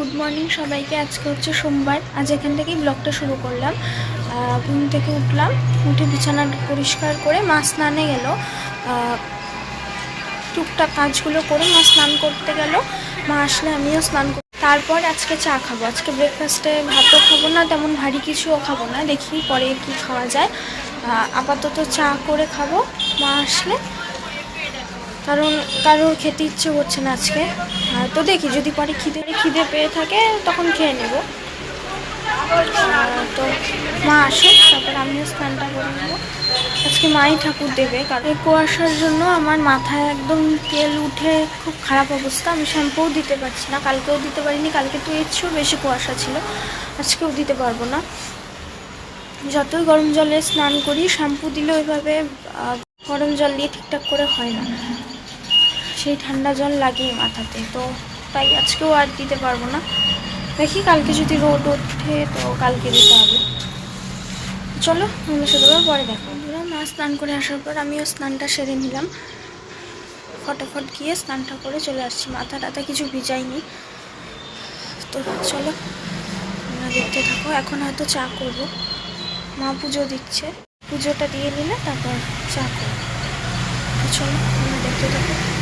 Good morning সবাইকে। আজকে হচ্ছে সোমবার। আজ এখান থেকেই ব্লগটা শুরু করলাম। ঘুম থেকে উঠলাম। উঠে বিছানা পরিষ্কার করে মা স্নানে গেল। টুকটাক কাজগুলো করে মা স্নান করতে গেল। মা আসলে আমিও স্নান তারপর আজকে চা খাব। আজকে ব্রেকফাস্টে ভাতও খাব না, তেমন ভারী কিছুও খাব না। দেখি পরে কি খাওয়া যায়। আপাতত চা করে খাব মা আসলে। কারণ কারোর খেতে ইচ্ছে করছে না আজকে। তো দেখি, যদি পরে খিদে খিদে পেয়ে থাকে, তখন খেয়ে নেব। তো মা আসে তারপর আমিও স্নানটা করে নেব। আজকে মাই ঠাকুর দেবে, কারণ এই কুয়াশার জন্য আমার মাথায় একদম তেল উঠে খুব খারাপ অবস্থা। আমি শ্যাম্পুও দিতে পারছি না, কালকেও দিতে পারিনি, কালকে তো এর বেশি কুয়াশা ছিল, আজকেও দিতে পারব না। যতই গরম জলে স্নান করি, শ্যাম্পু দিলে ওইভাবে গরম জল দিয়ে ঠিকঠাক করে হয় না। সেই ঠান্ডা জল লাগিয়ে মাথাতে, তো তাই আজকেও আর দিতে পারব না। দেখি কালকে যদি রোদ ওঠে তো কালকে দিতে হবে। চলো আমরা আবার পরে দেখো বন্ধুরা, মা স্নান করে আসার পর আমিও স্নানটা সেরে নিলাম। ফটাফট গিয়ে স্নানটা করে চলে আসছি। মাথা টাথা কিছু ভিজাইনি। তো চলো আমরা দেখতে থাকো। এখন হয়তো চা করব। মা পুজো দিচ্ছে। পুজোটা দিয়ে নিলে তারপর চা করব। চলো, তোমরা দেখতে থাকো।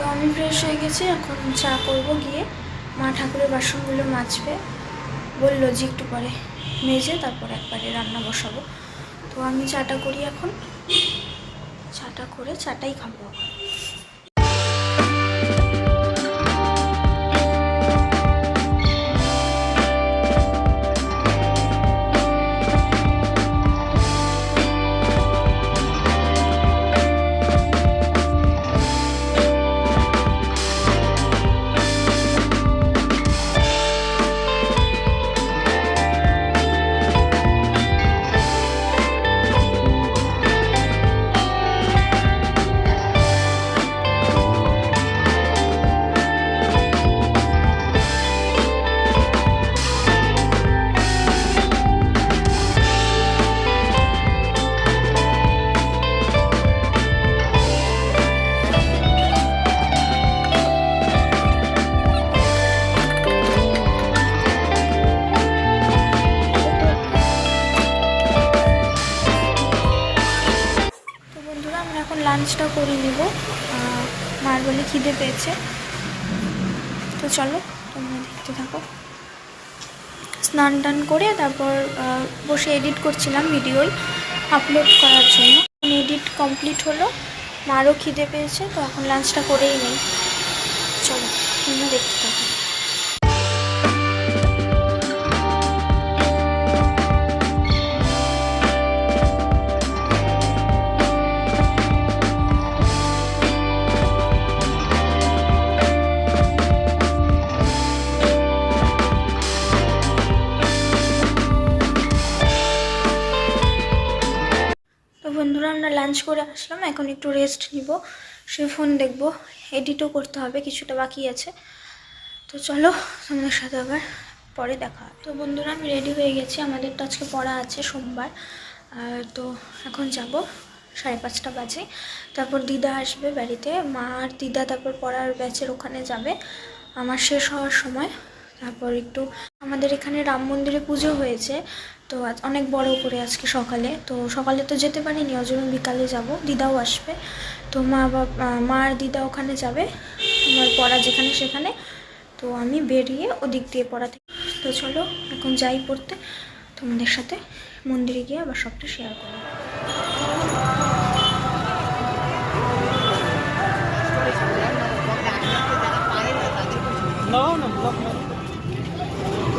তো আমি ফ্রেশ হয়ে গেছি, এখন চা করব গিয়ে। মা ঠাকুরের বাসনগুলো মাজবে। বলল যে একটু পরে মেজে তারপর একবারে রান্না বসাবো। তো আমি চাটা করি এখন। চাটা করে চাটাই খাব লাঞ্চটা করে নেব। মার বলে খিদে পেয়েছে। তো চলো, তোমরা দেখতে থাকো। স্নান টান করে তারপর বসে এডিট করছিলাম ভিডিওই আপলোড করার জন্য। এডিট কমপ্লিট হলো। মারও খিদে পেয়েছে, তো এখন লাঞ্চটা করেই নেই। চলো, তোমরা দেখতে থাকো। লাঞ্চ করে আসলাম, এখন একটু রেস্ট নিব। সে ফোন দেখব এডিটও করতে হবে, কিছুটা বাকি আছে। তো চলো, তোমাদের সাথে আবার পরে দেখা তো বন্ধুরা, আমি রেডি হয়ে গেছি, আমাদের তো আজকে পড়া আছে সোমবার। তো এখন যাব, সাড়ে পাঁচটা বাজে। তারপর দিদা আসবে বাড়িতে, মা আর দিদা তারপর পড়ার ব্যাচের ওখানে যাবে। আমার শেষ হওয়ার সময়। তারপর একটু আমাদের এখানে রাম মন্দিরে পুজো হয়েছে তো আজ অনেক বড় করে আজকে সকালে তো সকালে তো যেতে পারিনি ওই জন্য বিকালে যাব দিদাও আসবে তো মা বাবা মা আর দিদা ওখানে যাবে আমার পড়া যেখানে সেখানে তো আমি বেরিয়ে ওদিক দিয়ে পড়া থেকে তো চলো এখন যাই পড়তে তোমাদের সাথে মন্দিরে গিয়ে আবার সবটা শেয়ার করব No, no, no. সাইড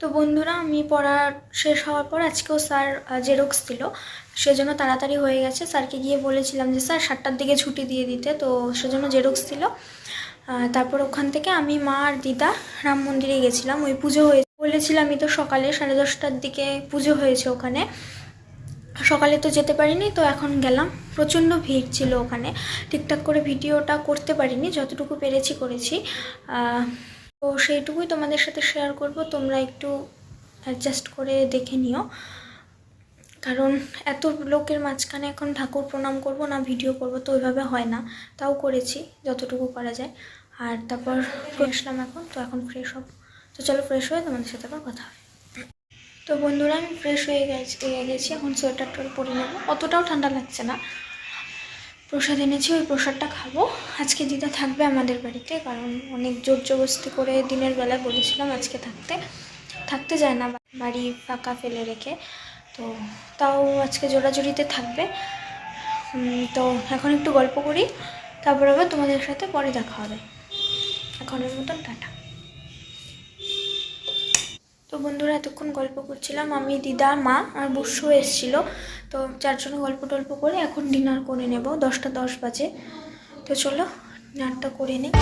তো বন্ধুরা, আমি পড়া শেষ হওয়ার পর আজকেও স্যার জেরক্স দিল। সেজন্য তাড়াতাড়ি হয়ে গেছে। স্যারকে গিয়ে বলেছিলাম যে, স্যার, সাতটার দিকে ছুটি দিয়ে দিতে। তো সেজন্য জেরক্স দিল। তারপর ওখান থেকে আমি মা আর দিদা রাম মন্দিরে গেছিলাম। ওই পুজো হয়েছে। বলেছিলামই তো সকালে, সাড়ে দশটার দিকে পুজো হয়েছে ওখানে। সকালে তো যেতে পারিনি, তো এখন গেলাম। প্রচণ্ড ভিড় ছিল ওখানে। ঠিকঠাক করে ভিডিওটা করতে পারিনি, যতটুকু পেরেছি করেছি। তো সেইটুকুই তোমাদের সাথে শেয়ার করব। তোমরা একটু অ্যাডজাস্ট করে দেখে নিও। কারণ এত লোকের মাঝখানে এখন ঠাকুর প্রণাম করব, না ভিডিও করব, তো ওইভাবে হয় না। তাও করেছি, যতটুকু করা যায়। আর তারপর আসলাম এখন, তো এখন ফ্রেশ হব। তো চলো ফ্রেশ হয়ে তোমাদের সাথে আবার কথা হবে। তো বন্ধুরা, আমি ফ্রেশ হয়ে গেছি এখন সোয়েটারটা পরে নেব। অতটাও ঠান্ডা লাগছে না। প্রসাদ এনেছি, ওই প্রসাদটা খাব। আজকে দিদা থাকবে আমাদের বাড়িতে, কারণ অনেক জোর জবস্তি করে দিনের বেলায় বলেছিলাম আজকে থাকতে। থাকতে যায় না, বাড়ি ফাঁকা ফেলে রেখে। তো তাও আজকে জোড়াজুড়িতে থাকবে। তো এখন একটু গল্প করি, তারপর আবার তোমাদের সাথে পরে দেখা হবে। এখনের মতন টাটা। তো বন্ধুরা এতক্ষণ গল্প করছিলাম। আমি দিদা, মা আর বসু এসেছিল। তো চারজন গল্প টল্প করে এখন ডিনার করে নেব। দশটা দশ বাজে। তো চলো, ডিনারটা করে নিই।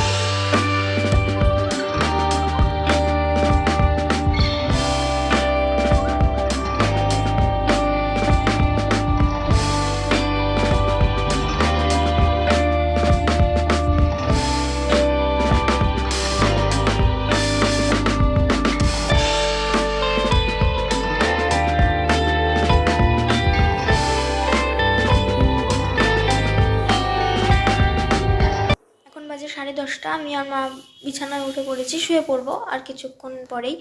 বাজে সাড়ে দশটা, আমি আর মা বিছানায় উঠে পড়েছি, শুয়ে পড়ব আর কিছুক্ষণ পরেই।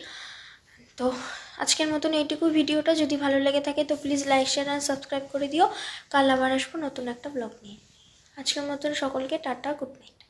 তো আজকের মতন এইটুকু ভিডিওটা, যদি ভালো লেগে থাকে তো প্লিজ লাইক শেয়ার আর সাবস্ক্রাইব করে দিও। কাল আবার আসব নতুন একটা ব্লগ নিয়ে। আজকের মতন সকলকে টাটা গুড নাইট